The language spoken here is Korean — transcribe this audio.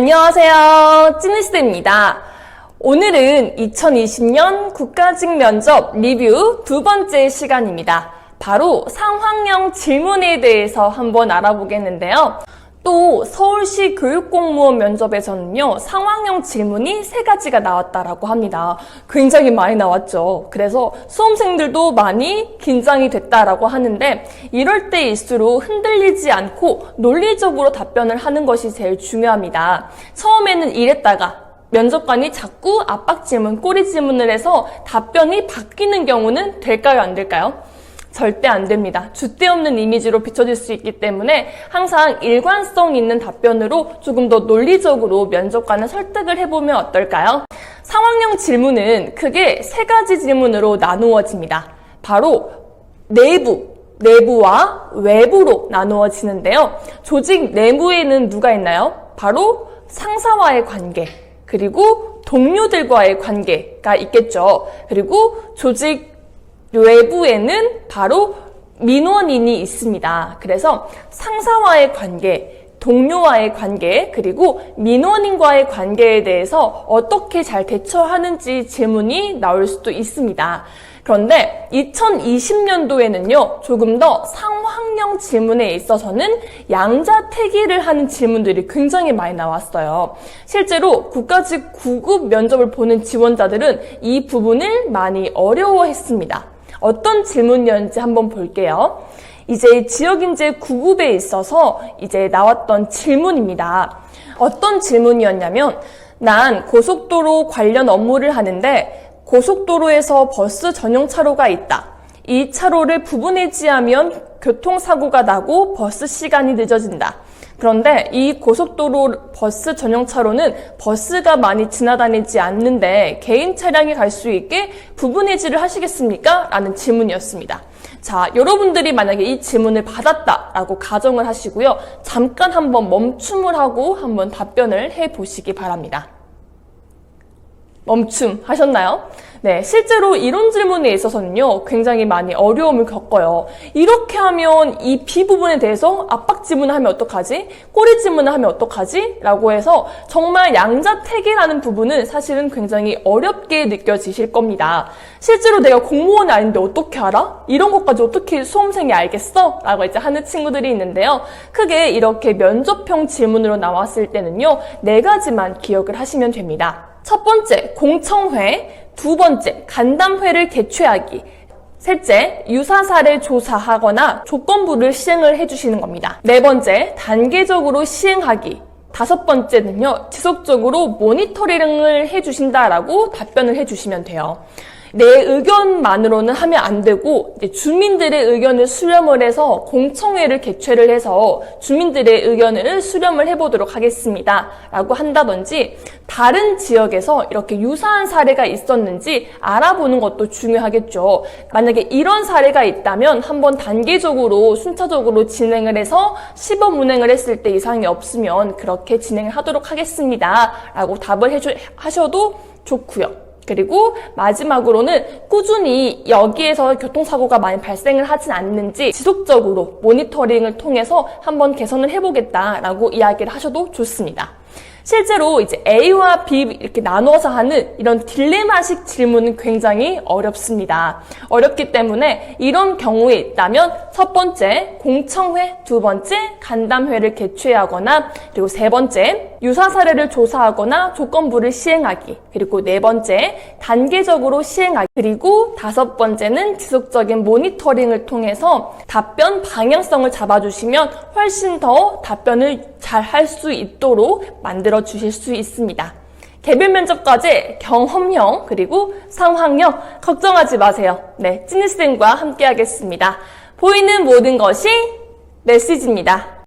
안녕하세요. 찐니스입니다. 오늘은 2020년 국가직 면접 리뷰 두 번째 시간입니다. 바로 상황형 질문에 대해서 한번 알아보겠는데요. 또 서울시 교육공무원 면접에서는요, 상황형 질문이 세 가지가 나왔다라고 합니다. 굉장히 많이 나왔죠. 그래서 수험생들도 많이 긴장이 됐다라고 하는데, 이럴 때일수록 흔들리지 않고 논리적으로 답변을 하는 것이 제일 중요합니다. 처음에는 이랬다가, 면접관이 자꾸 압박 질문, 꼬리 질문을 해서 답변이 바뀌는 경우는 될까요, 안 될까요? 절대 안 됩니다. 줏대 없는 이미지로 비춰질 수 있기 때문에 항상 일관성 있는 답변으로 조금 더 논리적으로 면접관을 설득을 해보면 어떨까요? 상황형 질문은 크게 세 가지 질문으로 나누어집니다. 바로 내부, 내부와 외부로 나누어지는데요. 조직 내부에는 누가 있나요? 바로 상사와의 관계, 그리고 동료들과의 관계가 있겠죠. 그리고 조직 외부에는 바로 민원인이 있습니다. 그래서 상사와의 관계, 동료와의 관계, 그리고 민원인과의 관계에 대해서 어떻게 잘 대처하는지 질문이 나올 수도 있습니다. 그런데 2020년도에는요, 조금 더 상황형 질문에 있어서는 양자택일을 하는 질문들이 굉장히 많이 나왔어요. 실제로 국가직 9급 면접을 보는 지원자들은 이 부분을 많이 어려워했습니다. 어떤 질문이었는지 한번 볼게요. 이제 지역인재 9급에 있어서 이제 나왔던 질문입니다. 어떤 질문이었냐면, 난 고속도로 관련 업무를 하는데 고속도로에서 버스 전용 차로가 있다. 이 차로를 부분해지하면 교통사고가 나고 버스 시간이 늦어진다. 그런데 이 고속도로 버스 전용 차로는 버스가 많이 지나다니지 않는데 개인 차량이 갈 수 있게 부분 해지를 하시겠습니까? 라는 질문이었습니다. 자, 여러분들이 만약에 이 질문을 받았다라고 가정을 하시고요. 잠깐 한번 멈춤을 하고 한번 답변을 해 보시기 바랍니다. 멈춤 하셨나요? 네, 실제로 이런 질문에 있어서는요, 굉장히 많이 어려움을 겪어요. 이렇게 하면 이 B 부분에 대해서 압박 질문을 하면 어떡하지? 꼬리 질문을 하면 어떡하지? 라고 해서 정말 양자택일하는 부분은 사실은 굉장히 어렵게 느껴지실 겁니다. 실제로 내가 공무원이 아닌데 어떻게 알아? 이런 것까지 어떻게 수험생이 알겠어? 라고 이제 하는 친구들이 있는데요. 크게 이렇게 면접형 질문으로 나왔을 때는요, 네 가지만 기억을 하시면 됩니다. 첫 번째, 공청회. 두 번째, 간담회를 개최하기. 셋째, 유사 사례 조사하거나 조건부를 시행을 해주시는 겁니다. 네 번째, 단계적으로 시행하기. 다섯 번째는요, 지속적으로 모니터링을 해주신다라고 답변을 해주시면 돼요. 내 의견만으로는 하면 안 되고 주민들의 의견을 수렴을 해서 공청회를 개최를 해서 주민들의 의견을 수렴을 해보도록 하겠습니다. 라고 한다든지 다른 지역에서 이렇게 유사한 사례가 있었는지 알아보는 것도 중요하겠죠. 만약에 이런 사례가 있다면 한번 단계적으로 순차적으로 진행을 해서 시범 운행을 했을 때 이상이 없으면 그렇게 진행을 하도록 하겠습니다. 라고 답을 해주, 하셔도 좋고요. 그리고 마지막으로는 꾸준히 여기에서 교통사고가 많이 발생을 하진 않는지 지속적으로 모니터링을 통해서 한번 개선을 해보겠다라고 이야기를 하셔도 좋습니다. 실제로 이제 A와 B 이렇게 나눠서 하는 이런 딜레마식 질문은 굉장히 어렵습니다. 어렵기 때문에 이런 경우에 있다면 첫 번째 공청회, 두 번째 간담회를 개최하거나 그리고 세 번째 유사 사례를 조사하거나 조건부를 시행하기 그리고 네 번째 단계적으로 시행하기 그리고 다섯 번째는 지속적인 모니터링을 통해서 답변 방향성을 잡아주시면 훨씬 더 답변을 잘 할 수 있도록 만들어 주실 수 있습니다. 개별 면접까지 경험형 그리고 상황형 걱정하지 마세요. 네, 찐니쌤과 함께 하겠습니다. 보이는 모든 것이 메시지입니다.